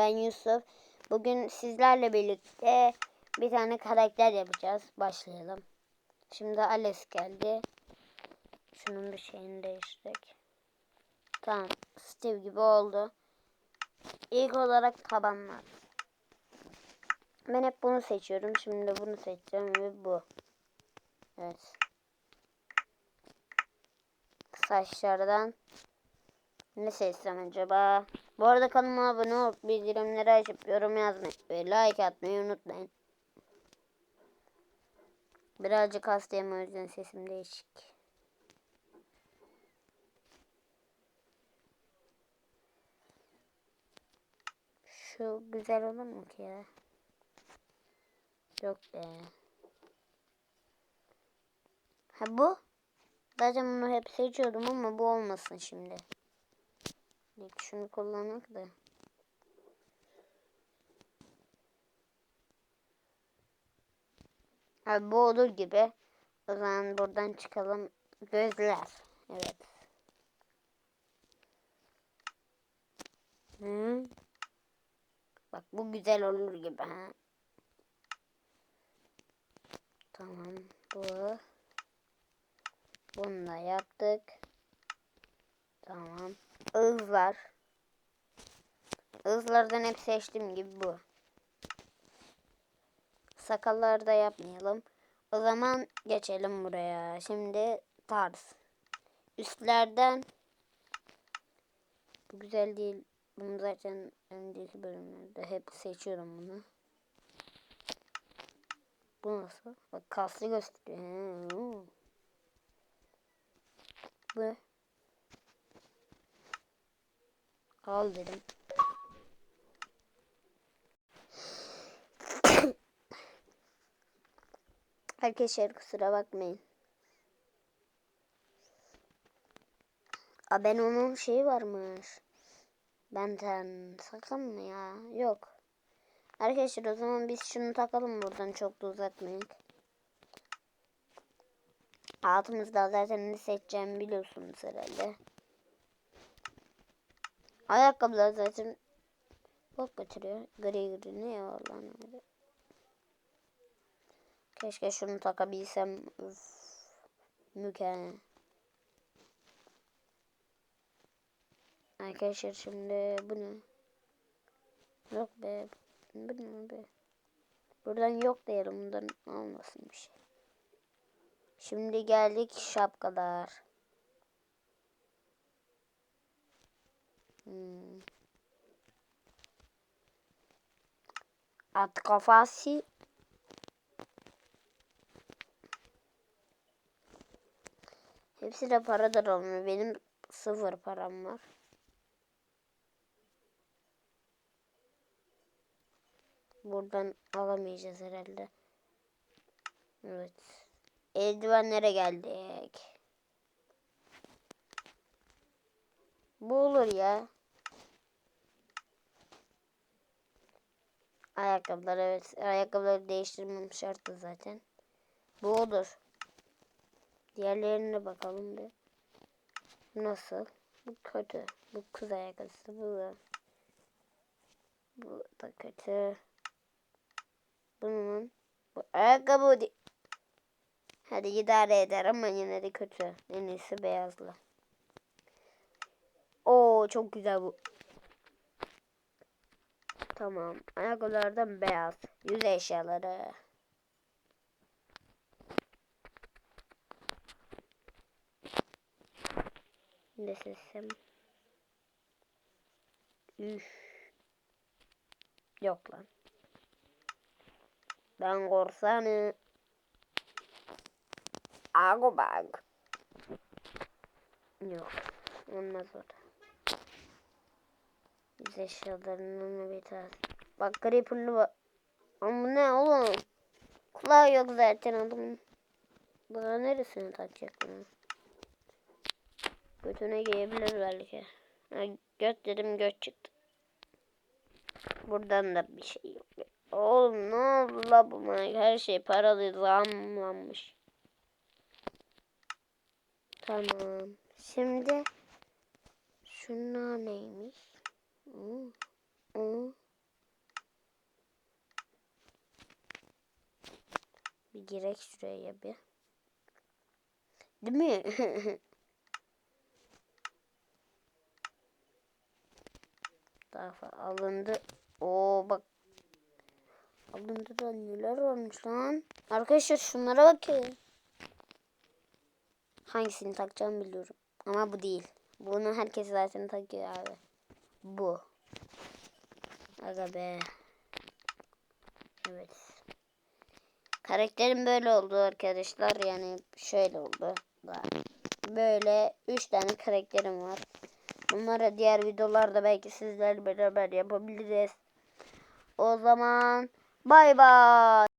Ben Yusuf. Bugün sizlerle birlikte bir tane karakter yapacağız. Başlayalım. Şimdi Alex geldi. Şunun bir şeyini değiştirdik. Tamam. Steve gibi oldu. İlk olarak tabanlar. Ben hep bunu seçiyorum. Şimdi de bunu seçeceğim ve bu. Evet. Saçlardan ne seçsem acaba? Bu arada kanalıma abone olup bildirimleri açıp yorum yazmayı ve like atmayı unutmayın. Birazcık hastayım o yüzden sesim değişik. Şu güzel olur mu ki ya? Yok be. Ha bu? Zaten bunu hep seçiyordum ama bu olmasın şimdi. İlk şunu kullanmak da. Abi bu olur gibi. O zaman buradan çıkalım. Gözler. Evet. Hı? Bak bu güzel olur gibi ha. Tamam. Bu. Bunu da yaptık. Tamam. Izlar. Izlardan hep seçtiğim gibi bu. Sakalları da yapmayalım. O zaman geçelim buraya. Şimdi tarz. Üstlerden bu güzel değil. Bunu zaten önceki bölümlerde hep seçiyorum bunu. Bu nasıl? Bak kaslı gösteriyor. Bu. Al dedim. Arkadaşlar kusura bakmayın. A ben onun şeyi varmış. Benden sakın mı ya? Yok. Arkadaşlar o zaman biz şunu takalım buradan çok da uzatmayın. Altımızda zaten ne seçeceğimi biliyorsunuz herhalde. Ayakkabılar zaten bok götürüyor. Gri gri ne ya öyle. Keşke şunu takabilsem. Üf. Mükemmel. Arkadaşlar şimdi bu ne? Yok be. Bu ne be? Buradan yok diyelim. Bundan olmasın bir şey. Şimdi geldik şapkalar. Hmm. At. Hepsi de paradır olmuyor. Benim sıfır param var. Buradan alamayacağız herhalde. Evet. Eldivenlere geldik. Bu olur ya. Ayakkabılar evet. Ayakkabıları değiştirmem şartı zaten. Bu olur. Diğerlerine bakalım bir. Nasıl? Bu kötü. Bu kız ayakkabısı. Bu da. Bu da kötü. Bunun. Bu ayakkabı değil. Hadi idare eder ama yine de kötü. En iyisi beyazlı. Oo çok güzel bu. Tamam. Ayakkabılardan beyaz. Yüz eşyaları. Ne sesim? Üf. Yok lan. Ben korsanı. Ago bag. Yok. Olmaz o Yüz eşyalarının bir tanesi. Bak creeper'lı var. Ama ne oğlum? Kulağı yok zaten adamın. Daha neresini takacak bunu? Götüne giyebilir belki. Ha, göt dedim göt çıktı. Buradan da bir şey yok. Oğlum ne oldu la bu Her şey paralı zamlanmış. Tamam. Şimdi şunlar neymiş? Bir girek şuraya bir. Değil mi? Daha alındı. Oo bak. Alındı da neler olmuş lan. Arkadaşlar şunlara bakın. Hangisini takacağımı biliyorum. Ama bu değil. Bunu herkes zaten takıyor abi. Bu. Aga be. Evet. Karakterim böyle oldu arkadaşlar. Yani şöyle oldu. Böyle 3 tane karakterim var. Bunları diğer videolarda belki sizlerle beraber yapabiliriz. O zaman bay bay.